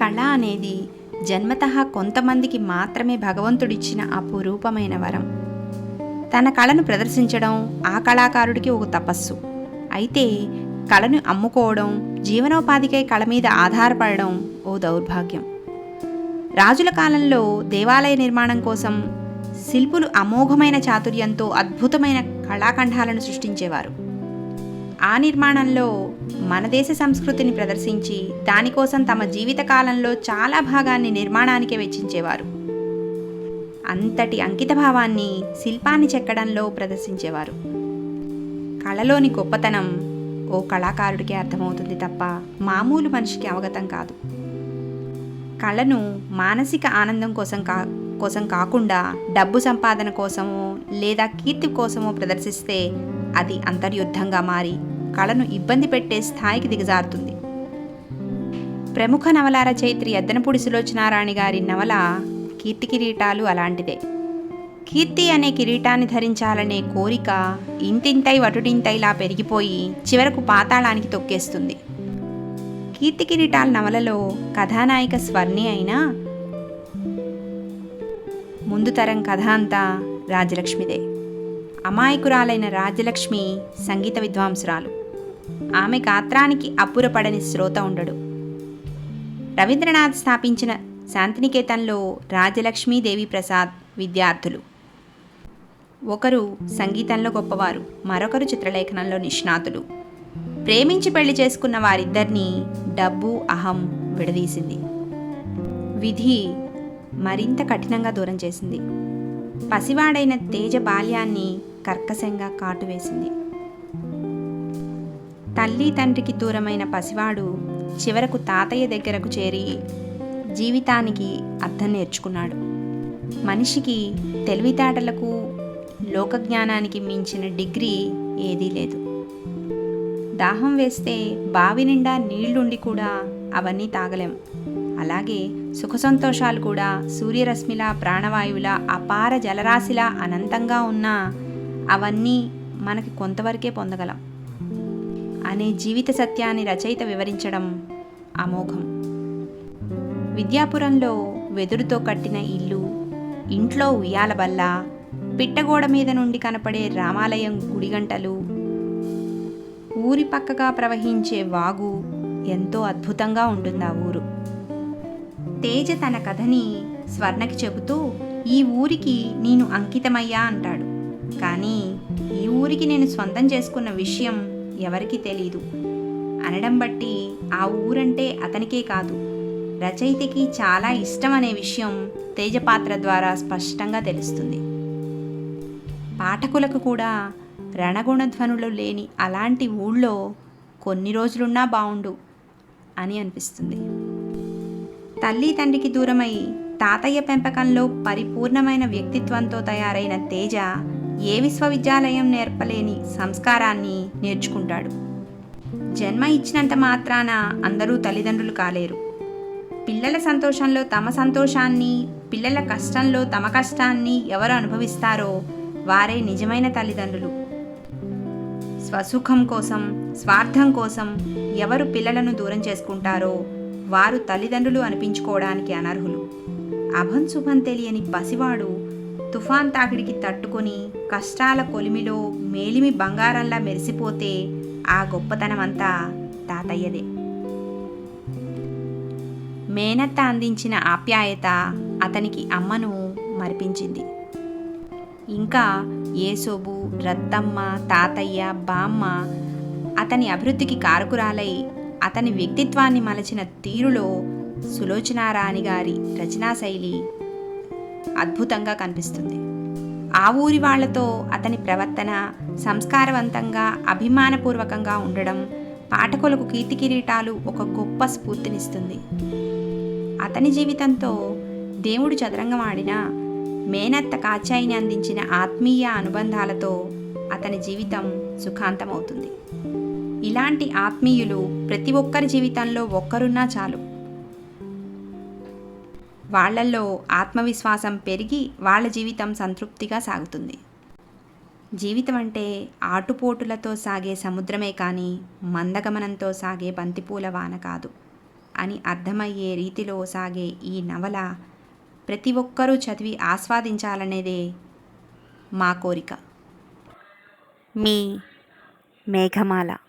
కళ అనేది జన్మతః కొంతమందికి మాత్రమే భగవంతుడిచ్చిన అపురూపమైన వరం. తన కళను ప్రదర్శించడం ఆ కళాకారుడికి ఒక తపస్సు. అయితే కళను అమ్ముకోవడం జీవనోపాధికై కళ మీద ఆధారపడడం ఓ దౌర్భాగ్యం. రాజుల కాలంలో దేవాలయ నిర్మాణం కోసం శిల్పులు అమోఘమైన చాతుర్యంతో అద్భుతమైన కళాఖండాలను సృష్టించేవారు. ఆ నిర్మాణంలో మన దేశ సంస్కృతిని ప్రదర్శించి దానికోసం తమ జీవితకాలంలో చాలా భాగాన్ని నిర్మాణానికే వెచ్చించేవారు. అంతటి అంకితభావాన్ని శిల్పాన్ని చెక్కడంలో ప్రదర్శించేవారు. కళలోని గొప్పతనం ఓ కళాకారుడికి అర్థమవుతుంది తప్ప మామూలు మనిషికి అవగతం కాదు. కళను మానసిక ఆనందం కోసం కా కోసం కాకుండా డబ్బు సంపాదన కోసమో లేదా కీర్తి కోసమో ప్రదర్శిస్తే అది అంతర్యుద్ధంగా మారి కళను ఇబ్బంది పెట్టే స్థాయికి దిగజారుతుంది. ప్రముఖ నవల రచయిత్రి ఎద్దనపూడి సులోచనారాణి గారి నవల కీర్తి కిరీటాలు అలాంటిదే. కీర్తి అనే కిరీటాన్ని ధరించాలనే కోరిక ఇంతింతై వటుడింతైలా పెరిగిపోయి చివరకు పాతాళానికి తొక్కేస్తుంది. కీర్తి కిరీటాల నవలలో కథానాయిక స్వర్ణి అయినా ముందు తరం కథ అంతా రాజలక్ష్మిదే. అమాయకురాలైన రాజలక్ష్మి సంగీత విద్వాంసురాలు. ఆమె గాత్రానికి అప్పురపడని శ్రోత ఉండడు. రవీంద్రనాథ్ స్థాపించిన శాంతినికేతన్లో రాజలక్ష్మీదేవి ప్రసాద్ విద్యార్థులు. ఒకరు సంగీతంలో గొప్పవారు మరొకరు చిత్రలేఖనంలో నిష్ణాతులు. ప్రేమించి పెళ్ళి చేసుకున్న వారిద్దరినీ డబ్బు అహం విడదీసింది. విధి మరింత కఠినంగా దూరం చేసింది. పసివాడైన తేజ బాల్యాన్ని కర్కశంగా కాటువేసింది తల్లి తండ్రికి దూరమైన పసివాడు చివరకు తాతయ్య దగ్గరకు చేరి జీవితానికి అర్థం నేర్చుకున్నాడు. మనిషికి తెలివితేటలకు లోకజ్ఞానానికి మించిన డిగ్రీ ఏదీ లేదు. దాహం వేస్తే బావి నిండా నీళ్ళుండి కూడా అవన్నీ తాగలేం. అలాగే సుఖ సంతోషాలు కూడా సూర్యరశ్మిలా ప్రాణవాయువులా అపార జలరాశిలా అనంతంగా ఉన్నా అవన్నీ మనకి కొంతవరకే పొందగలం. అనే జీవిత సత్యాన్ని రచయిత వివరించడం అమోఘం. విద్యాపురంలో వెదురుతో కట్టిన ఇల్లు ఇంట్లో ఉయ్యాల బల్ల పిట్టగోడ మీద నుండి కనపడే రామాలయం గుడిగంటలు ఊరి పక్కగా ప్రవహించే వాగు ఎంతో అద్భుతంగా ఉంటుంది ఆ ఊరు. తేజ తన కథని స్వర్ణకి చెబుతూ ఈ ఊరికి నేను అంకితమయ్యా అంటాడు. కానీ ఈ ఊరికి నేను సొంతం చేసుకున్న విషయం ఎవరికీ తెలీదు. అనడం బట్టి ఆ ఊరంటే అతనికే కాదు రచయితకి చాలా ఇష్టం అనే విషయం తేజపాత్ర ద్వారా స్పష్టంగా తెలుస్తుంది. పాఠకులకు కూడా రణగుణధ్వనులు లేని అలాంటి ఊళ్ళో కొన్ని రోజులున్నా బావుండు అని అనిపిస్తుంది. తల్లి తండ్రికి దూరమై తాతయ్య పెంపకంలో పరిపూర్ణమైన వ్యక్తిత్వంతో తయారైన తేజ ఏ విశ్వవిద్యాలయం నేర్పలేని సంస్కారాన్ని నేర్చుకుంటాడు. జన్మ ఇచ్చినంత మాత్రాన అందరూ తల్లిదండ్రులు కాలేరు. పిల్లల సంతోషంలో తమ సంతోషాన్ని పిల్లల కష్టంలో తమ కష్టాన్ని ఎవరు అనుభవిస్తారో వారే నిజమైన తల్లిదండ్రులు. స్వసుఖం కోసం స్వార్థం కోసం ఎవరు పిల్లలను దూరం చేసుకుంటారో వారు తల్లిదండ్రులు అనిపించుకోవడానికి అనర్హులు. అభం శుభం తెలియని పసివాడు తుఫాన్ తాకిడికి తట్టుకొని కష్టాల కొలిమిలో మేలిమి బంగారంలా మెరిసిపోతే ఆ గొప్పతనమంతా తాతయ్యదే. మేనత్త అందించిన ఆప్యాయత అతనికి అమ్మను మరిపించింది. ఇంకా ఏసోబు రత్తమ్మ తాతయ్య బామ్మ అతని అభివృద్ధికి కారకురాలై అతని వ్యక్తిత్వాన్ని మలచిన తీరులో సులోచనారాణి గారి రచనా శైలి అద్భుతంగా కనిపిస్తుంది. ఆ ఊరి వాళ్ళతో అతని ప్రవర్తన సంస్కారవంతంగా అభిమానపూర్వకంగా ఉండడం పాఠకులకు కీర్తి కిరీటాలు ఒక గొప్ప స్ఫూర్తినిస్తుంది. అతని జీవితంతో దేవుడు చదరంగం ఆడినా మేనత్త కాచాయిని అందించిన ఆత్మీయ అనుబంధాలతో అతని జీవితం సుఖాంతమవుతుంది. ఇలాంటి ఆత్మీయులు ప్రతి ఒక్కరి జీవితంలో ఒక్కరున్నా చాలు. వాళ్ళల్లో ఆత్మవిశ్వాసం పెరిగి వాళ్ళ జీవితం సంతృప్తిగా సాగుతుంది. జీవితం అంటే ఆటుపోటులతో సాగే సముద్రమే కానీ మందగమనంతో సాగే బంతిపూల వాన కాదు అని అర్థమయ్యే రీతిలో సాగే ఈ నవల ప్రతి ఒక్కరూ చదివి ఆస్వాదించాలనేదే మా కోరిక. మీ మేఘమాల.